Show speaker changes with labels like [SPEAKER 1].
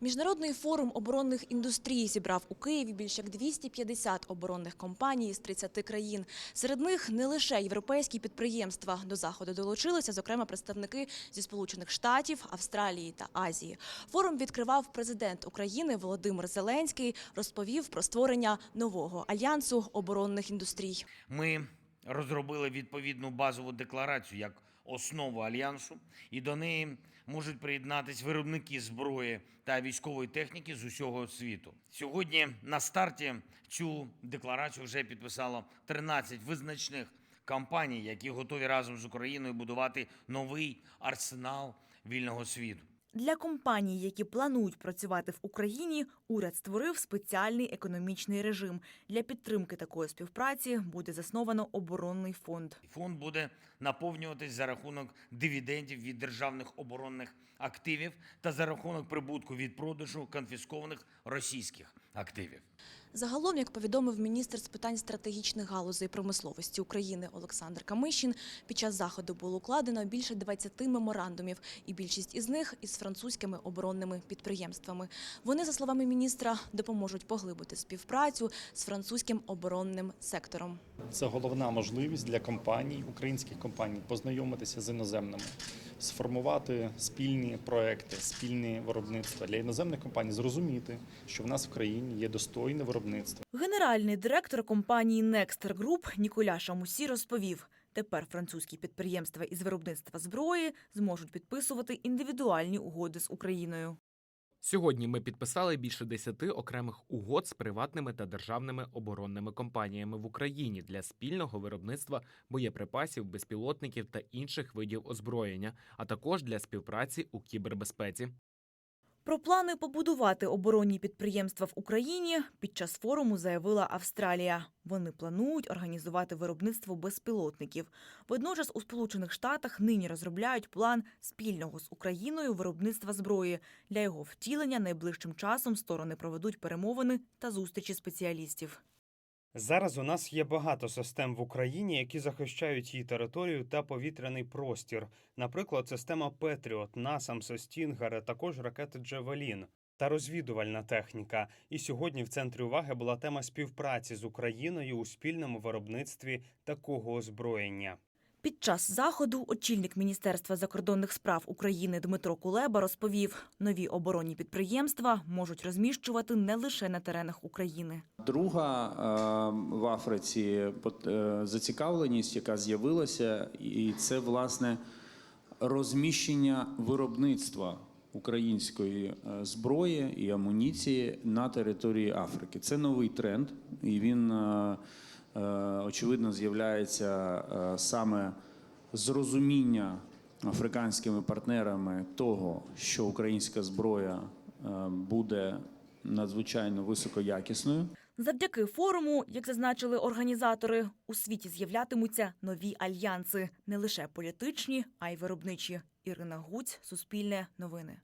[SPEAKER 1] Міжнародний форум оборонних індустрій зібрав у Києві більш як 250 оборонних компаній з 30 країн. Серед них не лише європейські підприємства. До заходу долучилися, зокрема, представники зі Сполучених Штатів, Австралії та Азії. Форум відкривав президент України Володимир Зеленський, розповів про створення нового альянсу оборонних індустрій.
[SPEAKER 2] Ми розробили відповідну базову декларацію як основу альянсу, і до неї можуть приєднатись виробники зброї та військової техніки з усього світу. Сьогодні на старті цю декларацію вже підписало 13 визначних компаній, які готові разом з Україною будувати новий арсенал вільного світу.
[SPEAKER 1] Для компаній, які планують працювати в Україні, уряд створив спеціальний економічний режим. Для підтримки такої співпраці буде засновано оборонний фонд.
[SPEAKER 2] Фонд буде наповнюватись за рахунок дивідендів від державних оборонних активів та за рахунок прибутку від продажу конфіскованих російських активів.
[SPEAKER 1] Загалом, як повідомив міністр з питань стратегічних галузей промисловості України Олександр Камишін, під час заходу було укладено більше 20 меморандумів, і більшість із них із французькими оборонними підприємствами. Вони, за словами міністра, допоможуть поглибити співпрацю з французьким оборонним сектором.
[SPEAKER 3] Це головна можливість для компаній, українських компаній, познайомитися з іноземними, сформувати спільні проекти, спільні виробництва для іноземних компаній, зрозуміти, що в нас в країні є достойне виробництво.
[SPEAKER 1] Генеральний директор компанії Nexter Group Ніколя Шамусі розповів, тепер французькі підприємства із виробництва зброї зможуть підписувати індивідуальні угоди з Україною.
[SPEAKER 4] Сьогодні ми підписали більше десяти окремих угод з приватними та державними оборонними компаніями в Україні для спільного виробництва боєприпасів, безпілотників та інших видів озброєння, а також для співпраці у кібербезпеці.
[SPEAKER 1] Про плани побудувати оборонні підприємства в Україні під час форуму заявила Австралія. Вони планують організувати виробництво безпілотників. Водночас у Сполучених Штатах нині розробляють план спільного з Україною виробництва зброї. Для його втілення найближчим часом сторони проведуть перемовини та зустрічі спеціалістів.
[SPEAKER 5] Зараз у нас є багато систем в Україні, які захищають її територію та повітряний простір. Наприклад, система Петріот, Насамс, Стінгер, також ракети Джевелін та розвідувальна техніка. І сьогодні в центрі уваги була тема співпраці з Україною у спільному виробництві такого озброєння.
[SPEAKER 1] Під час заходу очільник Міністерства закордонних справ України Дмитро Кулеба розповів, нові оборонні підприємства можуть розміщувати не лише на теренах України.
[SPEAKER 6] Друга е, в Африці е, зацікавленість, яка з'явилася, і це власне розміщення виробництва української е, зброї і амуніції на території Африки. Це новий тренд, і він очевидно з'являється е, саме з розуміння африканськими партнерами того, що українська зброя е, буде надзвичайно високоякісною.
[SPEAKER 1] Завдяки форуму, як зазначили організатори, у світі з'являтимуться нові альянси, не лише політичні, а й виробничі. Ірина Гуць, Суспільне новини.